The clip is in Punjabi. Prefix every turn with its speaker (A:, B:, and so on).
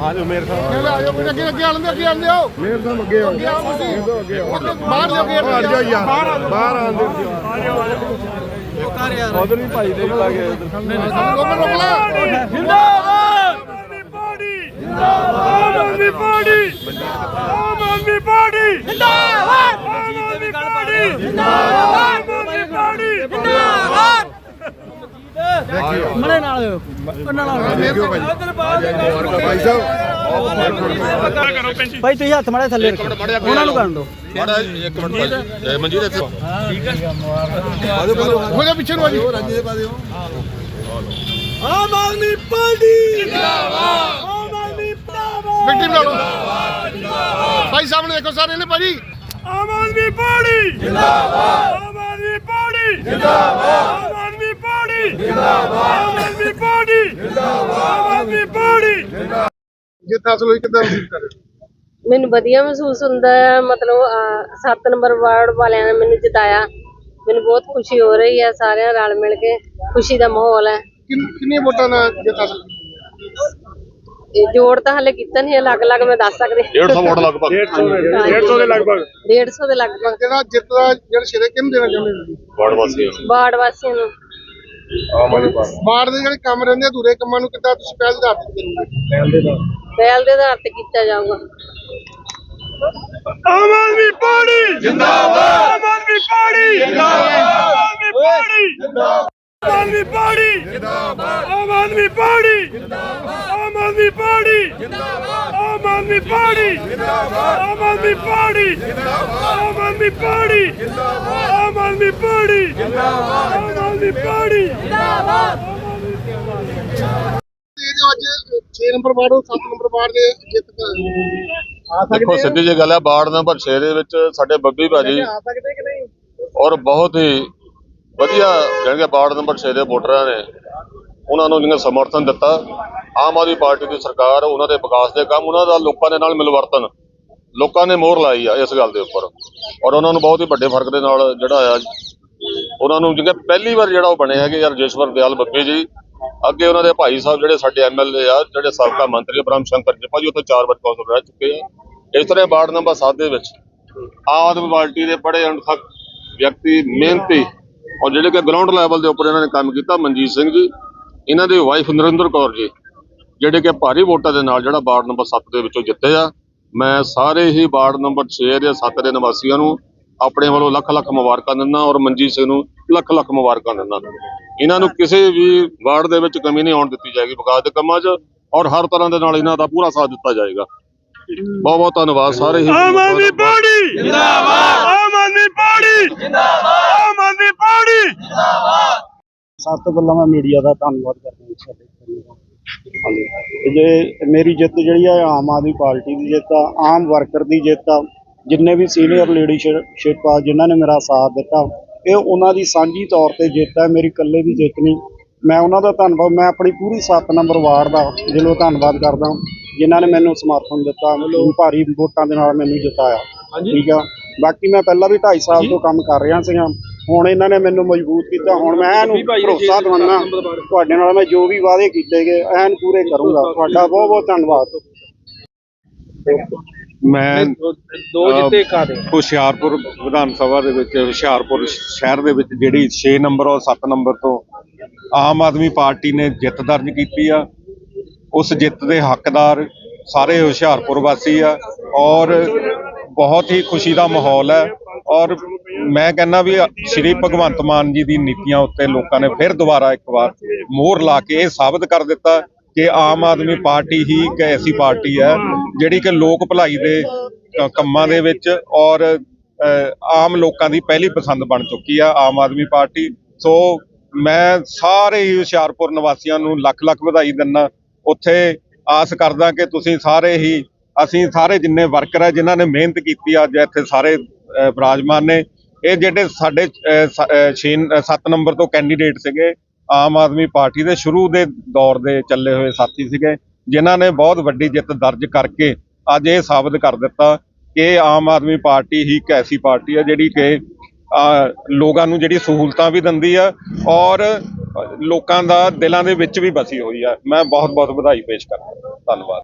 A: ਆ ਜਾਓ ਮੇਰ ਸਾਹਿਬ
B: ਆ ਜਾਓ ਅੱਗੇ ਅੱਗੇ ਆਲੰਦੇ ਅੱਗੇ ਆਲੰਦੇ ਆਓ।
A: ਮੇਰ ਸਾਹਿਬ ਅੱਗੇ ਆਓ।
B: ਅੱਗੇ ਆਓ ਤੁਸੀਂ। ਅੱਗੇ ਬਾਹਰ ਜਾਓ ਗੇਟ
A: ਬਾਹਰ ਜਾ ਯਾਰ। ਬਾਹਰ ਆਉਂਦੇ ਉਧਰ ਵੀ ਭਾਈ ਦੇ। ਵੀ ਲਾਗੇ
B: ਰੋਕ ਰੋਕ ਲਾ
C: ਜਿੰਦਾਬਾਦ ਪਾਰਟੀ ਆਮ ਆਦਮੀ ਪਾਰਟੀ ਜਿੰਦਾਬਾਦ ਆਮ ਆਦਮੀ ਪਾਰਟੀ ਜਿੰਦਾਬਾਦ ਆਮ ਆਦਮੀ ਪਾਰਟੀ ਜਿੰਦਾਬਾਦ
D: ਮੜੇ ਨਾਲ ਉਹਨਾਂ ਨਾਲ
A: ਭਾਈ। ਭਾਈ ਸਾਹਿਬ।
D: ਭਾਈ ਤੁਸੀਂ ਹੱਥ ਮੜੇ ਥੱਲੇ ਰੱਖੋ ਉਹਨਾਂ ਨੂੰ ਕਰਨ ਦਿਓ।
E: ਮਾੜਾ ਇੱਕ ਮਿੰਟ ਭਾਈ। ਮਨਜੀਤ ਇੱਥੇ।
B: ਹੋ। ਜਾ ਪਿੱਛੇ ਨੂੰ ਆ ਜੀ।
C: ਆਮ ਆਦਮੀ ਪਾਰਟੀ। ਜਿੰਦਾਬਾਦ ਆਮ ਆਦਮੀ ਜਿੰਦਾਬਾਦ
B: ਮਿੱਟੀ ਬਣਾ ਲਓ। ਭਾਈ ਸਾਹਮਣੇ ਦੇਖੋ ਸਾਰੇ ਨੇ ਭਾਜੀ।
C: ਆਮ ਆਦਮੀ ਪਾਰਟੀ। ਜਿੰਦਾਬਾਦ। ਆਮ ਆਦਮੀ ਪਾਰਟੀ। ਜਿੰਦਾਬਾਦ। ਪਾਰਟੀ ਜਿੰਦਾਬਾਦ ਆਮ ਆਦਮੀ ਪਾਰਟੀ ਜਿੰਦਾਬਾਦ ਆਮ ਆਦਮੀ ਪਾਰਟੀ।
B: ਜਿੱਤ ਹਾਸਲ ਹੋਈ ਕਿਦਾਂ ਮਹਿਸੂਸ ਕਰ ਰਹੇ ਹੋ?
F: ਮੈਨੂੰ ਵਧੀਆ ਮਹਿਸੂਸ ਹੁੰਦਾ ਹੈ ਮਤਲਬ 7 ਨੰਬਰ ਵਾਰਡ ਵਾਲਿਆਂ ਨੇ ਮੈਨੂੰ ਜਿਤਾਇਆ। ਮੈਨੂੰ ਬਹੁਤ ਖੁਸ਼ੀ ਹੋ ਰਹੀ ਹੈ ਸਾਰਿਆਂ ਰਲ ਮਿਲ ਕੇ। ਖੁਸ਼ੀ ਦਾ ਮਾਹੌਲ ਹੈ।
B: ਕਿੰਨ ਵੋਟਾਂ ਨਾਲ ਜਿੱਤ ਹਾਸਲ?
F: ਇਹ ਜੋੜ ਤਾਂ ਹਲੇ ਕੀਤਾ ਨਹੀਂ ਅਲੱਗ-ਅਲੱਗ ਮੈਂ ਦੱਸ ਸਕਦੀ।
E: 150 ਵੋਟ ਲਗਭਗ।
C: 150 ਦੇ ਲਗਭਗ
F: 150 ਦੇ ਲਗਭਗ।
B: ਜਿਹੜਾ ਜਿੱਤ ਦਾ ਜਿਹੜਾ ਸ਼ੇਰੇ ਕਿਹਨੂੰ ਦੇਣਾ ਚਾਹੁੰਦੇ ਹੋ?
E: ਵਾਰਡ ਵਾਸੀ
F: ਵਾਰਡ ਵਾਸੀਆਂ ਨੂੰ।
E: ਆਮ ਆਦਮੀ ਪਾਰਟੀ
B: ਬਾੜ ਦੇ ਜਿਹੜੇ ਕੰਮ ਰਹਿੰਦੇ ਆ ਅਧੂਰੇ ਕੰਮਾਂ ਨੂੰ ਕਿੱਦਾਂ ਤੁਸੀਂ ਪਹਿਲ ਦੇ ਆਧਾਰ ਤੇ ਕਰੋਗੇ
F: ਪਹਿਲ ਦੇ ਆਧਾਰ ਤੇ ਕੀਤਾ ਜਾਊਗਾ
C: ਆਮ ਆਦਮੀ ਪਾਰਟੀ ਜਿੰਦਾਬਾਦ ਆਮ ਆਦਮੀ ਪਾਰਟੀ ਜਿੰਦਾਬਾਦ ਆਮ ਆਦਮੀ ਪਾਰਟੀ ਜਿੰਦਾਬਾਦ ਆਮ ਆਦਮੀ ਪਾਰਟੀ ਜਿੰਦਾਬਾਦ ਆਮ ਆਦਮੀ ਪਾਰਟੀ ਜਿੰਦਾਬਾਦ ਆਮ ਆਦਮੀ ਪਾਰਟੀ ਜਿੰਦਾਬਾਦ ਆਮ ਆਦਮੀ ਪਾਰਟੀ ਜਿੰਦਾਬਾਦ ਆਮ ਆਦਮੀ ਪਾਰਟੀ ਜਿੰਦਾਬਾਦ ਆਮ ਆਦਮੀ ਪਾਰਟੀ ਜਿੰਦਾਬਾਦ ਆਮ ਆਦਮੀ ਪਾਰਟੀ ਜਿੰਦਾਬਾਦ
B: ਇਹ ਜੋ ਅੱਜ 6 ਨੰਬਰ ਵਾਰਡ ਉਹ 7 ਨੰਬਰ ਵਾਰਡ ਦੇ ਜਿੱਤ ਆ
E: ਦੇਖੋ ਸਿੱਧੀ ਜਿਹੀ ਗੱਲ ਹੈ ਵਾਰਡ ਨੰਬਰ 6 ਦੇ ਵਿੱਚ ਸਾਡੇ ਬੱਬੀ ਭਾਜੀ।
B: ਆ ਸਕਦੇ ਕਿ ਨਹੀਂ?
E: ਔਰ ਬਹੁਤ ਹੀ ਵਧੀਆ ਜਾਣੀ ਕਿ ਵਾਰਡ ਨੰਬਰ 6 ਦੇ ਵੋਟਰਾਂ ਨੇ ਉਹਨਾਂ ਨੂੰ ਜਿਹੜਾ ਸਮਰਥਨ ਦਿੱਤਾ। ਆਮ ਆਦਮੀ ਪਾਰਟੀ ਦੀ ਸਰਕਾਰ ਉਹਨਾਂ ਦੇ ਵਿਕਾਸ ਦੇ ਕੰਮ ਉਹਨਾਂ ਦਾ ਲੋਕਾਂ ਦੇ ਨਾਲ ਮਿਲਵਰਤਨ। ਲੋਕਾਂ ਨੇ ਮੋਹਰ ਲਾਈ ਆ ਇਸ ਗੱਲ ਦੇ ਉੱਪਰ। ਔਰ ਉਹਨਾਂ ਨੂੰ ਬਹੁਤ ਹੀ ਵੱਡੇ ਫ਼ਰਕ ਦੇ ਨਾਲ ਜਿਹੜਾ ਆ ਉਹਨਾਂ ਨੂੰ ਜਿਵੇਂ ਪਹਿਲੀ ਵਾਰ ਜਿਹੜਾ ਉਹ ਬਣੇ ਹੈਗੇ ਯਾਰ ਜੇਸ਼ਵਰ ਦਿਆਲ ਬੱਬੀ ਜੀ, ਅੱਗੇ ਉਹਨਾਂ ਦੇ ਭਾਈ ਸਾਹਿਬ ਜਿਹੜੇ ਸਾਡੇ ਐਮਐਲਏ ਆ, ਜਿਹੜੇ ਸਾਬਕਾ ਮੰਤਰੀ ਬ੍ਰਹਮ ਸ਼ੰਕਰ ਜੀ ਉੱਥੇ ਚਾਰ ਵਾਰ ਕੌਂਸਲ ਰਹਿ ਚੁੱਕੇ ਆ। ਇਸ ਤਰ੍ਹਾਂ ਵਾਰਡ ਨੰਬਰ 7 ਦੇ ਵਿੱਚ ਆਮ ਆਦਮੀ ਪਾਰਟੀ ਦੇ ਬੜੇ ਅਣਥੱਕ ਵਿਅਕਤੀ, ਮਿਹਨਤੀ ਔਰ ਜਿਹੜੇ ਕਿ ਗਰਾਊਂਡ ਲੈਵਲ ਦੇ ਉੱਪਰ ਇਹਨਾਂ ਨੇ ਕੰਮ ਕੀਤਾ, ਮਨਜੀਤ ਸਿੰਘ ਜੀ, ਇਹਨਾਂ ਦੇ ਵਾਈਫ ਨਰਿੰਦਰ ਕੌਰ ਜੀ, ਜਿਹੜੇ ਕਿ ਭਾਰੀ ਵੋਟਾਂ ਦੇ ਨਾਲ ਜਿਹੜਾ ਵਾਰਡ ਨੰਬਰ 7 ਦੇ ਵਿੱਚੋਂ ਜਿੱਤੇ ਆ। ਮੈਂ ਸਾਰੇ ਹੀ ਵਾਰਡ ਨੰਬਰ 6 ਦੇ 7 ਦੇ ਨਿਵਾਸੀਆਂ ਨੂੰ ਆਪਣੇ ਵੱਲੋਂ ਲੱਖ ਲੱਖ ਮੁਬਾਰਕਾਂ ਦਿੰਦਾ ਔਰ ਮਨਜੀਤ ਸਿੰਘ ਨੂੰ ਲੱਖ ਲੱਖ ਮੁਬਾਰਕਾਂ ਦਿੰਦਾ। ਇਹਨਾਂ ਨੂੰ ਕਿਸੇ ਵੀ ਵਾਰਡ ਦੇ ਵਿੱਚ ਕਮੀ ਨਹੀਂ ਆਉਣ ਦਿੱਤੀ ਜਾਏਗੀ ਵਿਕਾਸ ਦੇ ਕੰਮਾਂ 'ਚ ਔਰ ਹਰ ਤਰ੍ਹਾਂ ਦੇ ਨਾਲ ਇਹਨਾਂ ਦਾ ਪੂਰਾ ਸਾਥ ਦਿੱਤਾ ਜਾਏਗਾ। ਬਹੁਤ ਬਹੁਤ ਧੰਨਵਾਦ ਸਾਰੇ ਹੀ
C: ਆਮ ਆਦਮੀ ਪਾਰਟੀ! ਜਿੰਦਾਬਾਦ! ਆਮ ਆਦਮੀ ਪਾਰਟੀ! ਜਿੰਦਾਬਾਦ! ਆਮ ਆਦਮੀ ਪਾਰਟੀ!
D: ਸਭ ਤੋਂ ਪਹਿਲਾਂ ਮੈਂ ਮੀਡੀਆ ਦਾ ਧੰਨਵਾਦ ਕਰਦਾ ਹਾਂ ਸਾਡੇ ਜੇ ਮੇਰੀ ਜਿੱਤ ਜਿਹੜੀ ਆ ਆਮ ਆਦਮੀ ਪਾਰਟੀ ਦੀ ਜਿੱਤ ਆ ਆਮ ਵਰਕਰ ਦੀ ਜਿੱਤ ਆ ਜਿੰਨੇ ਵੀ ਸੀਨੀਅਰ ਲੀਡਰਸ਼ਿਪ ਆ ਜਿਨ੍ਹਾਂ ਨੇ ਮੇਰਾ ਸਾਥ ਦਿੱਤਾ ਇਹ ਉਹਨਾਂ ਦੀ ਸਾਂਝੀ ਤੌਰ ਤੇ ਜਿੱਤ ਹੈ ਮੇਰੀ ਇਕੱਲੇ ਦੀ ਜਿੱਤ ਨਹੀਂ। ਮੈਂ ਉਹਨਾਂ ਦਾ ਧੰਨਵਾਦ ਮੈਂ ਆਪਣੀ ਪੂਰੀ 7 ਨੰਬਰ ਵਾਰਡ ਦਾ ਦਿਲੋਂ ਧੰਨਵਾਦ ਕਰਦਾ ਜਿਨ੍ਹਾਂ ਨੇ ਮੈਨੂੰ ਸਮਰਥਨ ਦਿੱਤਾ ਭਾਰੀ ਵੋਟਾਂ ਦੇ ਨਾਲ ਮੈਨੂੰ ਜਿਤਾਇਆ। ਠੀਕ ਆ? ਬਾਕੀ ਮੈਂ ਪਹਿਲਾਂ ਵੀ 2.5 ਸਾਲ ਤੋਂ ਕੰਮ ਕਰ ਰਿਹਾ ਸੀਗਾ ਹੁਣ ਇਹਨਾਂ ਨੇ ਮੈਨੂੰ ਮਜ਼ਬੂਤ ਕੀਤਾ ਹੁਣ ਮੈਂ ਇਹਨੂੰ ਭਰੋਸਾ ਦਵਾਨਾ ਤੁਹਾਡੇ ਨਾਲ ਮੈਂ ਜੋ ਵੀ ਵਾਅਦੇ ਕੀਤੇ ਗਏ ਐਨ ਪੂਰੇ ਕਰੂੰਗਾ। ਤੁਹਾਡਾ ਬਹੁਤ ਬਹੁਤ ਧੰਨਵਾਦ
A: ਮੈਂ ਦੋ ਜਿੱਤੇ ਕਾਦੇ ਹੁਸ਼ਿਆਰਪੁਰ ਵਿਧਾਨ ਸਭਾ ਦੇ ਵਿੱਚ ਹੁਸ਼ਿਆਰਪੁਰ ਸ਼ਹਿਰ ਦੇ ਵਿੱਚ ਜਿਹੜੀ 6 ਨੰਬਰ ਔਰ 7 ਨੰਬਰ ਤੋਂ ਆਮ ਆਦਮੀ ਪਾਰਟੀ ਨੇ ਜਿੱਤ ਦਰਜ ਕੀਤੀ ਆ। ਉਸ ਜਿੱਤ ਦੇ ਹੱਕਦਾਰ ਸਾਰੇ ਹੁਸ਼ਿਆਰਪੁਰ ਵਾਸੀ ਆ ਔਰ ਬਹੁਤ ਹੀ ਖੁਸ਼ੀ ਦਾ ਮਾਹੌਲ ਹੈ ਔਰ ਮੈਂ ਕਹਿੰਦਾ ਵੀ ਸ਼੍ਰੀ ਭਗਵੰਤ ਮਾਨ ਜੀ ਦੀ ਨੀਤੀਆਂ ਉੱਤੇ ਲੋਕਾਂ ਨੇ ਫਿਰ ਦੁਬਾਰਾ ਇੱਕ ਵਾਰ ਮੋਹਰ ਲਾ ਕੇ ਇਹ ਸਾਬਤ ਕਰ ਦਿੱਤਾ ਕਿ ਆਮ ਆਦਮੀ ਪਾਰਟੀ ਹੀ ਇੱਕ ਐਸੀ ਪਾਰਟੀ ਹੈ ਜਿਹੜੀ ਕਿ ਲੋਕ ਭਲਾਈ ਦੇ ਕੰਮਾਂ ਦੇ ਵਿੱਚ ਔਰ ਆਮ ਲੋਕਾਂ ਦੀ ਪਹਿਲੀ ਪਸੰਦ ਬਣ ਚੁੱਕੀ ਆ ਆਮ ਆਦਮੀ ਪਾਰਟੀ। ਸੋ ਮੈਂ ਸਾਰੇ ਹੀ ਹੁਸ਼ਿਆਰਪੁਰ ਨਿਵਾਸੀਆਂ ਨੂੰ ਲੱਖ ਲੱਖ ਵਧਾਈ ਦਿੰਦਾ ਉੱਥੇ ਆਸ ਕਰਦਾ ਕਿ ਤੁਸੀਂ ਸਾਰੇ ਹੀ ਅਸੀਂ ਸਾਰੇ ਜਿੰਨੇ ਵਰਕਰ ਆ ਜਿਨ੍ਹਾਂ ਨੇ ਮਿਹਨਤ ਕੀਤੀ ਅੱਜ ਇੱਥੇ ਸਾਰੇ ਅ, ਵਿਰਾਜਮਾਨ ਨੇ ਇਹ ਜਿਹੜੇ ਸਾਡੇ 6 7 ਨੰਬਰ ਤੋਂ ਕੈਂਡੀਡੇਟ ਸੀਗੇ ਆਮ ਆਦਮੀ ਪਾਰਟੀ ਦੇ ਸ਼ੁਰੂ ਦੇ ਦੌਰ ਦੇ ਚੱਲੇ ਹੋਏ ਸਾਥੀ ਸੀਗੇ। ਜਿਨ੍ਹਾਂ ਨੇ ਬਹੁਤ ਵੱਡੀ ਜਿੱਤ ਦਰਜ ਕਰਕੇ ਅੱਜ ਇਹ ਸਾਬਤ ਕਰ ਦਿੱਤਾ ਕਿ ਆਮ ਆਦਮੀ ਪਾਰਟੀ ਹੀ ਇੱਕ ਐਸੀ ਪਾਰਟੀ ਹੈ ਜਿਹੜੀ ਕਿ ਲੋਕਾਂ ਨੂੰ ਜਿਹੜੀ ਸਹੂਲਤਾਂ ਵੀ ਦਿੰਦੀ ਆ ਔਰ ਲੋਕਾਂ ਦਾ ਦਿਲਾਂ ਦੇ ਵਿੱਚ ਵੀ ਬਸੀ ਹੋਈ ਆ। ਮੈਂ ਬਹੁਤ ਬਹੁਤ ਵਧਾਈ ਪੇਸ਼ ਕਰਦਾ। ਧੰਨਵਾਦ।